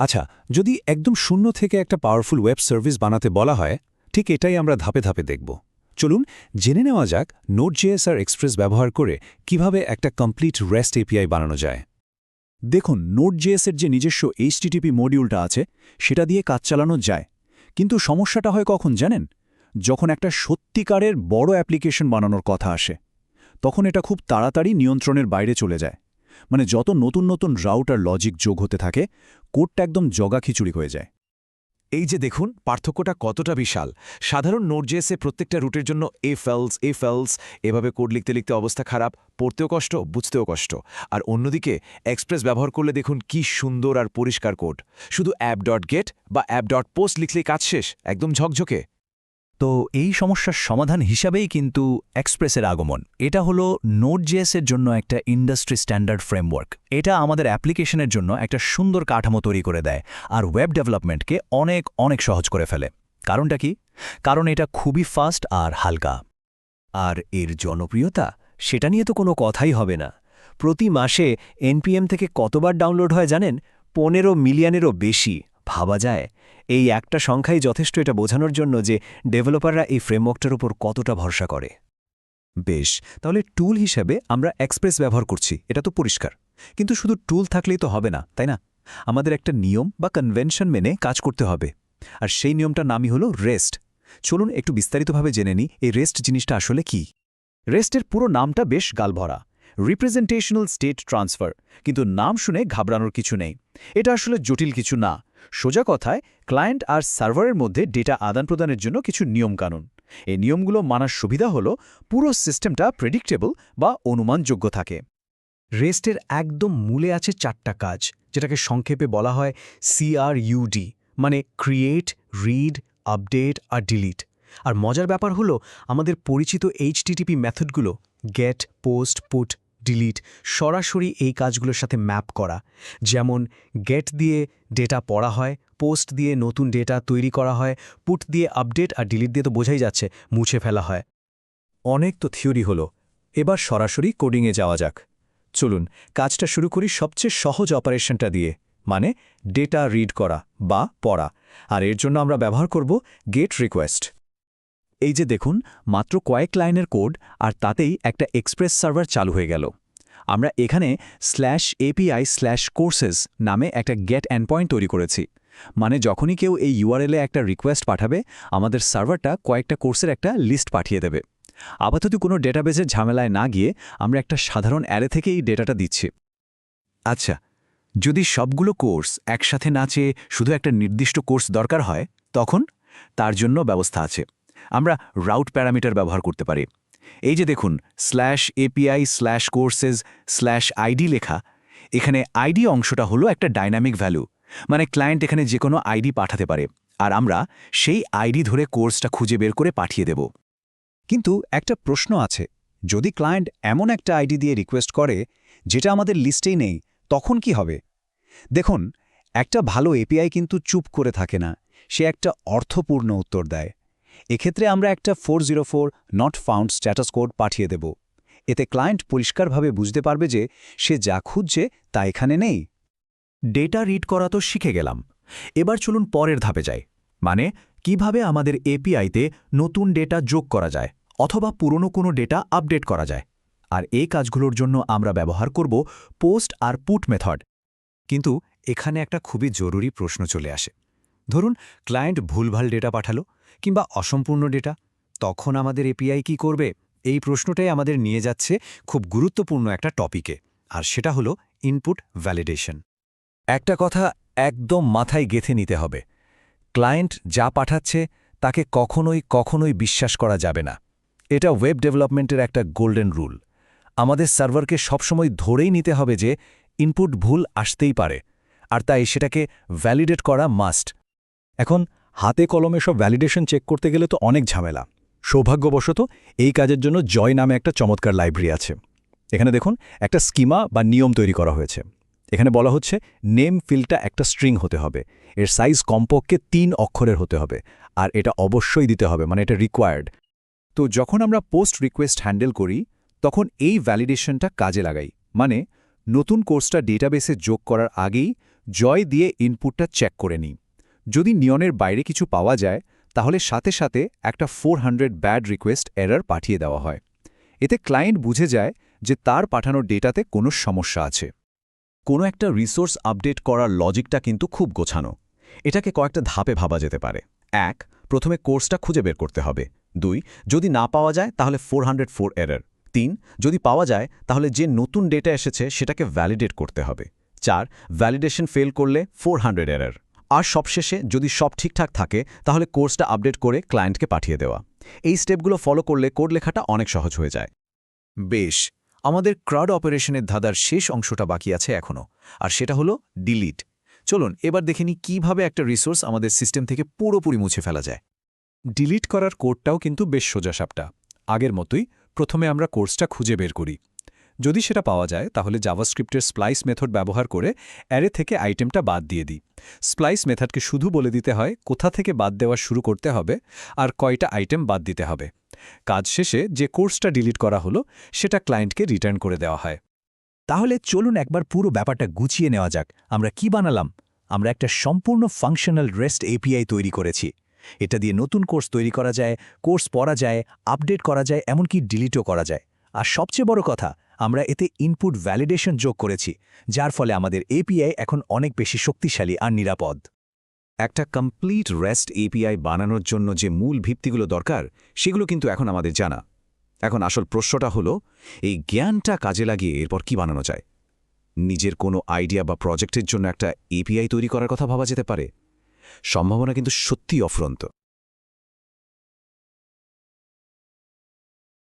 আচ্ছা যদি একদম শূন্য থেকে একটা পাওয়ারফুল ওয়েব সার্ভিস বানাতে বলা হয়, ঠিক এটাই আমরা ধাপে ধাপে দেখব। চলুন, জেনে নেওয়া যাক নোট জেএস আর এক্সপ্রেস ব্যবহার করে কীভাবে একটা কমপ্লিট রেস্ট এপিআই বানানো যায়। দেখুন নোট জেএসের যে নিজস্ব এইচটিটিপি মডিউলটা আছে, সেটা দিয়ে কাজ চালানো যায়। কিন্তু সমস্যাটা হয় কখন জানেন? যখন একটা সত্যিকারের বড় অ্যাপ্লিকেশন বানানোর কথা আসে, তখন এটা খুব তাড়াতাড়ি নিয়ন্ত্রণের বাইরে চলে যায়। মানে যত নতুন নতুন রাউট আর লজিক যোগ হতে থাকে, কোডটা একদম জগা খিচুড়ি হয়ে যায়। এই যে দেখুন, পার্থক্যটা কতটা বিশাল। সাধারণ নোটজেসে প্রত্যেকটা রুটের জন্য এ ফেলস এ ফেলস এভাবে কোড লিখতে লিখতে অবস্থা খারাপ, পড়তেও কষ্ট, বুঝতেও কষ্ট। আর অন্যদিকে এক্সপ্রেস ব্যবহার করলে দেখুন কি সুন্দর আর পরিষ্কার কোড। শুধু অ্যাপ ডট গেট বা অ্যাপ ডট পোস্ট লিখলেই কাজ শেষ, একদম ঝকঝকে। তো এই সমস্যার সমাধান হিসাবেই কিন্তু এক্সপ্রেসের আগমন। এটা হলো নোট জেএসের জন্য একটা ইন্ডাস্ট্রি স্ট্যান্ডার্ড ফ্রেমওয়ার্ক। এটা আমাদের অ্যাপ্লিকেশনের জন্য একটা সুন্দর কাঠামো তৈরি করে দেয় আর ওয়েব ডেভেলপমেন্টকে অনেক অনেক সহজ করে ফেলে। কারণটা কি? কারণ এটা খুবই ফাস্ট আর হালকা। আর এর জনপ্রিয়তা? সেটা নিয়ে তো কোনো কথাই হবে না। প্রতি মাসে এনপিএম থেকে কতবার ডাউনলোড হয় জানেন? পনেরো মিলিয়নেরও বেশি। ভাবা যায়। এই একটা সংখ্যাই যথেষ্ট এটা বোঝানোর জন্য যে ডেভেলপাররা এই ফ্রেমওয়ার্কটার উপর কতটা ভরসা করে। বেশ, তাহলে টুল হিসেবে আমরা এক্সপ্রেস ব্যবহার করছি, এটা তো পরিষ্কার। কিন্তু শুধু টুল থাকলেই তো হবে না, তাই না? আমাদের একটা নিয়ম বা কনভেনশন মেনে কাজ করতে হবে। আর সেই নিয়মটার নামই হলো রেস্ট। চলুন একটু বিস্তারিতভাবে জেনে নিই, এই রেস্ট জিনিসটা আসলে কি? রেস্টের পুরো নামটা বেশ গালভরা। রিপ্রেজেন্টেশনাল স্টেট ট্রান্সফার। কিন্তু নাম শুনে ঘাবড়ানোর কিছু নেই। এটা আসলে জটিল কিছু না। সোজা কথায়, ক্লায়েন্ট আর সার্ভারের মধ্যে ডেটা আদান প্রদানের জন্য কিছু নিয়মকানুন। এই নিয়মগুলো মানার সুবিধা হল, পুরো সিস্টেমটা প্রেডিক্টেবল বা অনুমানযোগ্য থাকে। রেস্টের একদম মূলে আছে চারটা কাজ, যেটাকে সংক্ষেপে বলা হয় সিআরইউডি মানে ক্রিয়েট রিড আপডেট আর ডিলিট আর মজার ব্যাপার হলো, আমাদের পরিচিত এইচটিটিপি মেথডগুলো গেট পোস্ট পুট ডিলিট সরাসরি এই কাজগুলোর সাথে ম্যাপ করা। যেমন গেট দিয়ে ডেটা পড়া হয় পোস্ট দিয়ে নতুন ডেটা তৈরি করা হয় পুট দিয়ে আপডেট আর ডিলিট দিয়ে তো বোঝাই যাচ্ছে, মুছে ফেলা হয়। অনেক তো থিওরি হলো, এবার সরাসরি কোডিংয়ে যাওয়া যাক। চলুন, কাজটা শুরু করি সবচেয়ে সহজ অপারেশনটা দিয়ে মানে ডেটা রিড করা বা পড়া। আর এর জন্য আমরা ব্যবহার করব গেট রিকোয়েস্ট এই যে দেখুন, মাত্র কয়েক লাইনের কোড আর তাতেই একটা এক্সপ্রেস সার্ভার চালু হয়ে গেল। আমরা এখানে স্ল্যাশ এপিআই স্ল্যাশ কোর্সেস নামে একটা গেট এন্ডপয়েন্ট তৈরি করেছি। মানে যখনই কেউ এই ইউআরএলে একটা রিকোয়েস্ট পাঠাবে, আমাদের সার্ভারটা কয়েকটা কোর্সের একটা লিস্ট পাঠিয়ে দেবে। আপাতত কোনো ডেটাবেসের ঝামেলায় না গিয়ে আমরা একটা সাধারণ অ্যারে থেকে এই ডেটাটা দিচ্ছি। আচ্ছা যদি সবগুলো কোর্স একসাথে না চেয়ে শুধু একটা নির্দিষ্ট কোর্স দরকার হয়, তখন? তার জন্য ব্যবস্থা আছে। আমরা রাউট প্যারামিটার ব্যবহার করতে পারি। এই যে দেখুন slash API slash courses slash ID লেখা, এখানে আইডি অংশটা হলো একটা ডাইনামিক ভ্যালু মানে ক্লায়েন্ট এখানে যে কোনো আইডি পাঠাতে পারে, আর আমরা সেই আইডি ধরে কোর্সটা খুঁজে বের করে পাঠিয়ে দেব। কিন্তু একটা প্রশ্ন আছে, যদি ক্লায়েন্ট এমন একটা আইডি দিয়ে রিকোয়েস্ট করে, যেটা আমাদের লিস্টেই নেই, তখন কি হবে? দেখুন, একটা ভালো এপিআই কিন্তু চুপ করে থাকে না, সে একটা অর্থপূর্ণ উত্তর দেয়। এক্ষেত্রে আমরা একটা four zero four not found status code পাঠিয়ে দেব। এতে ক্লায়েন্ট পরিষ্কারভাবে বুঝতে পারবে যে সে যা খুঁজছে তা এখানে নেই। ডেটা রিড করা তো শিখে গেলাম। এবার চলুন পরের ধাপে যাই। মানে কীভাবে আমাদের এপিআইতে নতুন ডেটা যোগ করা যায় অথবা পুরনো কোনো ডেটা আপডেট করা যায়? আর এই কাজগুলোর জন্য আমরা ব্যবহার করব পোস্ট আর পুট মেথড কিন্তু এখানে একটা খুবই জরুরি প্রশ্ন চলে আসে। ধরুন ক্লায়েন্ট ভুলভাল ডেটা পাঠালো কিংবা অসম্পূর্ণ ডেটা তখন আমাদের এপিআই কি করবে? এই প্রশ্নটাই আমাদের নিয়ে যাচ্ছে খুব গুরুত্বপূর্ণ একটা টপিকে আর সেটা হলো ইনপুট ভ্যালিডেশন একটা কথা একদম মাথায় গেথে নিতে হবে ক্লায়েন্ট যা পাঠাচ্ছে তাকে কখনোই কখনোই বিশ্বাস করা যাবে না। এটা ওয়েব ডেভেলপমেন্টের একটা গোল্ডেন রুল আমাদের সার্ভারকে সবসময় ধরেই নিতে হবে যে ইনপুট ভুল আসতেই পারে, আর তাই সেটাকে ভ্যালিডেট করা মাস্ট এখন হাতে কলমে সব ভ্যালিডেশন চেক করতে গেলে তো অনেক ঝামেলা। সৌভাগ্যবশত এই কাজের জন্য জয় নামে একটা চমৎকার লাইব্রেরি আছে। এখানে দেখুন, একটা স্কিমা বা নিয়ম তৈরি করা হয়েছে। এখানে বলা হচ্ছে নেম ফিল্ডটা একটা স্ট্রিং হতে হবে। এর সাইজ কমপক্ষে তিন অক্ষরের হতে হবে। আর এটা অবশ্যই দিতে হবে মানে এটা রিকোয়ার্ড তো যখন আমরা পোস্ট রিকোয়েস্ট হ্যান্ডেল করি, তখন এই ভ্যালিডেশনটা কাজে লাগাই। মানে নতুন কোর্সটা ডেটাবেসে যোগ করার আগেই জয় দিয়ে ইনপুটটা চেক করে নিই। যদি নিয়নের বাইরে কিছু পাওয়া যায়, তাহলে সাথে সাথে একটা four hundred bad request error পাঠিয়ে দেওয়া হয়। এতে ক্লায়েন্ট বুঝে যায় যে তার পাঠানো ডেটাতে কোনো সমস্যা আছে। কোনো একটা রিসোর্স আপডেট করার লজিকটা কিন্তু খুব গোছানো। এটাকে কয়েকটা ধাপে ভাবা যেতে পারে। এক, প্রথমে কোর্সটা খুঁজে বের করতে হবে। দুই, যদি না পাওয়া যায়, তাহলে ফোর হান্ড্রেড ফোর এরর। তিন, যদি পাওয়া যায়, তাহলে যে নতুন ডেটা এসেছে, সেটাকে ভ্যালিডেট করতে হবে। চার, ভ্যালিডেশন ফেল করলে ফোর হান্ড্রেড এরর। আর সবশেষে যদি সব ঠিকঠাক থাকে, তাহলে কোর্সটা আপডেট করে ক্লায়েন্টকে পাঠিয়ে দেওয়া। এই স্টেপগুলো ফলো করলে কোড লেখাটা অনেক সহজ হয়ে যায়। বেশ, আমাদের ক্রাউড অপারেশনের ধাঁধার শেষ অংশটা বাকি আছে এখনও আর সেটা হলো ডিলিট। চলুন, এবার দেখে নিই কীভাবে একটা রিসোর্স আমাদের সিস্টেম থেকে পুরোপুরি মুছে ফেলা যায়। ডিলিট করার কোডটাও কিন্তু বেশ সোজাসাপটা। আগের মতোই প্রথমে আমরা কোর্সটা খুঁজে বের করি। যদি সেটা পাওয়া যায়, তাহলে জাভাস্ক্রিপ্টের স্প্লাইস মেথড ব্যবহার করে অ্যারে থেকে আইটেমটা বাদ দিয়ে দিই। স্প্লাইস মেথডকে শুধু বলে দিতে হয়, কোথা থেকে বাদ দেওয়া শুরু করতে হবে আর কয়টা আইটেম বাদ দিতে হবে। কাজ শেষে যে কোর্সটা ডিলিট করা হলো, সেটা ক্লায়েন্টকে রিটার্ন করে দেওয়া হয়। তাহলে চলুন একবার পুরো ব্যাপারটা গুছিয়ে নেওয়া যাক। আমরা কি বানালাম? আমরা একটা সম্পূর্ণ ফাংশনাল রেস্ট এপিআই তৈরি করেছি। এটা দিয়ে নতুন কোর্স তৈরি করা যায়, কোর্স পড়া যায়, আপডেট করা যায়, এমনকি ডিলিটও করা যায়। আর সবচেয়ে বড় কথা আমরা এতে ইনপুট ভ্যালিডেশন যোগ করেছি, যার ফলে আমাদের এপিআই এখন অনেক বেশি শক্তিশালী আর নিরাপদ। একটা কমপ্লিট রেস্ট এপিআই বানানোর জন্য যে মূল ভিত্তিগুলো দরকার, সেগুলো কিন্তু এখন আমাদের জানা। এখন আসল প্রশ্নটা হলো, এই জ্ঞানটা কাজে লাগিয়ে এরপর কি বানানো যায়? নিজের কোনো আইডিয়া বা প্রজেক্টের জন্য একটা এপিআই তৈরি করার কথা ভাবা যেতে পারে। সম্ভাবনা কিন্তু সত্যিই অফুরন্ত।